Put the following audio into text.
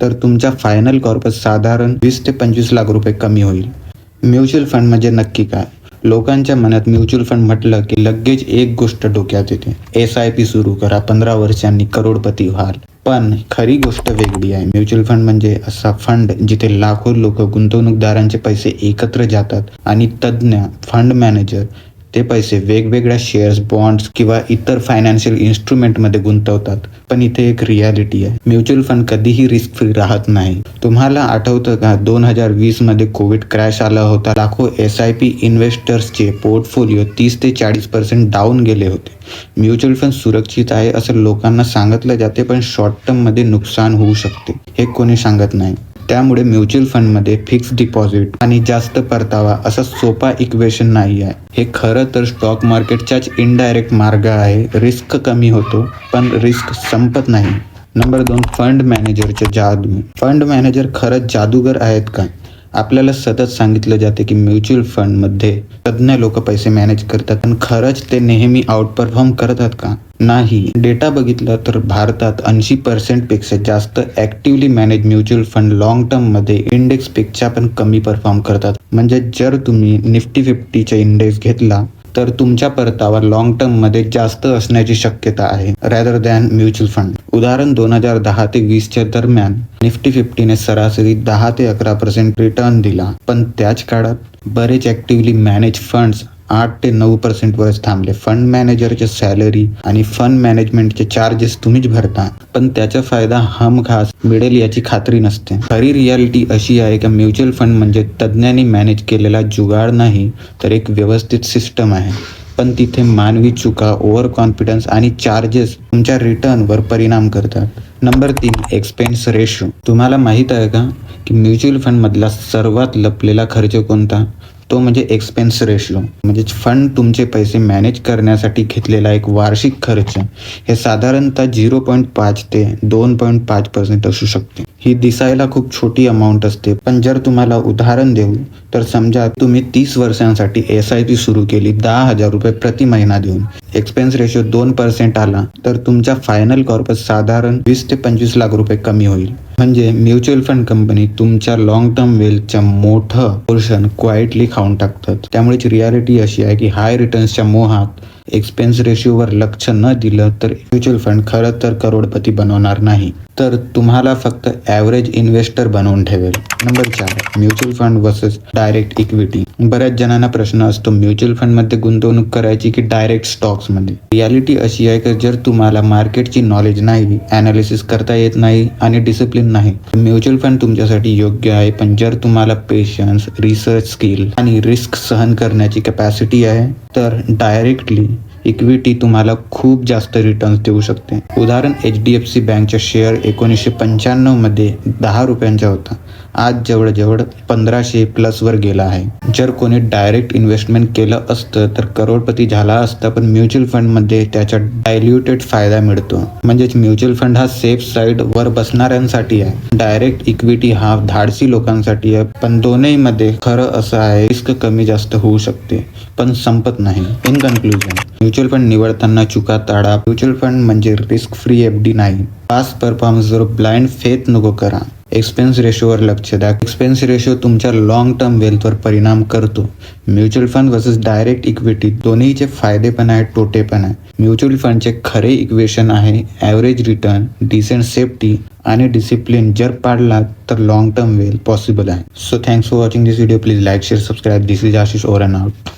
तर तुमच्या final corpus साधारण वीस ते पंचवीस लाख रुपये कमी होईल. म्युच्युअल फंड म्हणजे नक्की काय? लोकांच्या मनात म्युच्युअल फंड म्हटलं की लगेच एक गोष्ट डोक्यात येते. एस आय पी सुरू करा पंधरा वर्षांनी करोडपती व्हाल. पण खरी गोष्ट वेगळी आहे. म्युच्युअल फंड म्हणजे असा फंड जिथे लाखो लोक गुंतवणूकदारांचे पैसे एकत्र जातात आणि तज्ज्ञ फंड मॅनेजर ते पैसे वेगवेगळ्या शेअर्स बॉन्ड्स किंवा इतर फायनान्शियल इन्स्ट्रुमेंटमध्ये गुंतवतात. पण इथे एक रियालिटी आहे. म्युच्युअल फंड कधीही रिस्क फ्री राहत नाही. तुम्हाला आठवतं का? दोन हजार वीसमध्ये कोविड क्रॅश आला होता. लाखो एस आय पी इन्व्हेस्टर्सचे पोर्टफोलिओ तीस ते चाळीस पर्सेंट डाऊन गेले होते. म्युच्युअल फंड सुरक्षित आहे असं लोकांना सांगितलं जाते पण शॉर्ट टर्ममध्ये नुकसान होऊ शकते. हे कोणी सांगत नाही. त्यामुळे म्युच्युअल फंडमध्ये फिक्स डिपॉझिट आणि जास्त परतावा असा सोपा इक्वेशन नाही आहे. हे खरं तर स्टॉक मार्केटच्याच इनडायरेक्ट मार्ग आहे. रिस्क कमी होतो पण रिस्क संपत नाही. नंबर दोन फंड मॅनेजरचे जादू. फंड मॅनेजर खरंच जादूगर आहेत का? आपल्याला सतत सांगितलं जाते की म्युच्युअल फंडमध्ये तज्ज्ञ लोक पैसे मॅनेज करतात पण खरंच ते नेहमी आउट परफॉर्म करतात का? नाही. डेटा बघितला तर भारतात ऐंशी पर्सेंटपेक्षा जास्त actively manage mutual fund long टर्ममध्ये इंडेक्सपेक्षा पण कमी परफॉर्म करतात. म्हणजे जर तुम्ही निफ्टी फिफ्टीचा इंडेक्स घेतला तर तुमच्या परतावा लॉंग टर्ममध्ये जास्त असण्याची शक्यता आहे रॅदर दॅन म्युच्युअल फंड उदाहरण दोन हजार दहा ते वीसच्या दरम्यान निफ्टी फिफ्टीने सरासरी दहा ते अकरा पर्सेंट रिटर्न दिला. पण त्याच काळात बरेच ॲक्टिव्हली मॅनेज फंड्स आठ ते नऊ पर्सेंटवरच थांबले. फंड मॅनेजरचे सॅलरी आणि फंड मॅनेजमेंटचे चार्जेस तुम्हीच भरता. पण त्याचा फायदा हमखास मिळेल याची खात्री नसते. खरी रियालिटी अशी आहे की म्युच्युअल फंड म्हणजे तज्ज्ञांनी मॅनेज केलेला जुगाड नाही तर एक व्यवस्थित सिस्टम आहे. पण तिथे मानवी चुका ओव्हर कॉन्फिडन्स आणि चार्जेस तुमच्या रिटर्नवर परिणाम करतात. नंबर तीन एक्सपेन्स रेशो तुम्हाला माहीत आहे का की म्युच्युअल फंडमधला सर्वात लपलेला खर्च कोणता? तो म्हणजे एक्सपेन्स रेशो म्हणजे फंड तुमचे पैसे मॅनेज करण्यासाठी घेतलेला एक वार्षिक खर्च हे साधारणतः झिरो पॉईंट पाच ते दोन पॉईंट पाच पर्सेंट असू शकते. ही दिसायला खूप छोटी अमाऊंट असते. पण जर तुम्हाला उदाहरण देऊ तर समजा तुम्ही तीस वर्षांसाठी एस आय पी सुरू केली दहा हजार रुपये प्रति महिना देऊन. एक्सपेन्स रेशो दोन पर्सेंट आला तर तुमचा फायनल कॉर्पस साधारण वीस ते पंचवीस लाख रुपये कमी होईल. म्हणजे म्युच्युअल फंड कंपनी तुमच्या लॉंग टर्म वेल्थच्या मोठं पोर्शन क्वाइटली खाऊन टाकतात. त्यामुळेच रियालिटी अशी आहे की हाय रिटर्न्सच्या मोहात एक्सपेन्स रेशिओवर लक्ष न दिलं तर म्युच्युअल फंड खरं तर करोडपती बनवणार नाही. तर तुम्हाला फक्त ॲव्हरेज इन्व्हेस्टर बनवून ठेवेल. नंबर चार mutual fund versus direct equity बऱ्याच जणांना प्रश्न असतो म्युच्युअल फंडमध्ये गुंतवणूक करायची की डायरेक्ट स्टॉक्समध्ये रियालिटी अशी आहे की जर तुम्हाला मार्केटची नॉलेज नाही ॲनालिसिस करता येत नाही आणि डिसिप्लिन नाही. म्युच्युअल फंड तुमच्यासाठी योग्य आहे पण जर तुम्हाला पेशन्स रिसर्च स्किल आणि रिस्क सहन करण्याची कॅपॅसिटी आहे तर डायरेक्टली इक्विटी तुम्हाला खूप जास्त रिटर्न्स देऊ शकते. उदाहरण एच डी एफ सी बँकचा शेअर एकोणीसशे पंच्याण्णवमध्ये दहा रुपयांचा होता. आज जवळजवळ पंधराशे प्लसवर गेला आहे. जर कोणी डायरेक्ट इन्व्हेस्टमेंट केलं असतं तर करोडपती झाला असता पण म्युच्युअल फंडमध्ये त्याचा डायल्युटेड फायदा मिळतो. म्हणजेच म्युच्युअल फंड हा सेफ साईड वर बसणाऱ्यांसाठी आहे. डायरेक्ट इक्विटी हा धाडसी लोकांसाठी आहे पण दोन्हीमध्ये खरं असं आहे रिस्क कमी जास्त होऊ शकते पण संपत नाही. इन कन्क्लुजन म्युच्युअल फंड निवडताना चुका ताळा म्युच्युअल फंड म्हणजे रिस्क फ्री एफ डी नाही. पास परफॉर्मन्स जर ब्लाइंड फेथ नको करा. एक्सपेन्स रेशोवर लक्ष द्या. एक्सपेन्स रेशो तुमच्या लॉंग टर्म वेल्थवर परिणाम करतो. Mutual fund versus direct equity दोन्हीचे फायदे पण आहेत तोटे पण आहे म्युच्युअल फंडचे खरे इक्वेशन आहे ॲव्हरेज रिटर्न डिसेंट सेफ्टी आणि डिसिप्लिन जर पाडला तर लॉंग टर्म वेल पॉसिबल आहे. So thanks for watching this video please like share subscribe this is Ashish over and out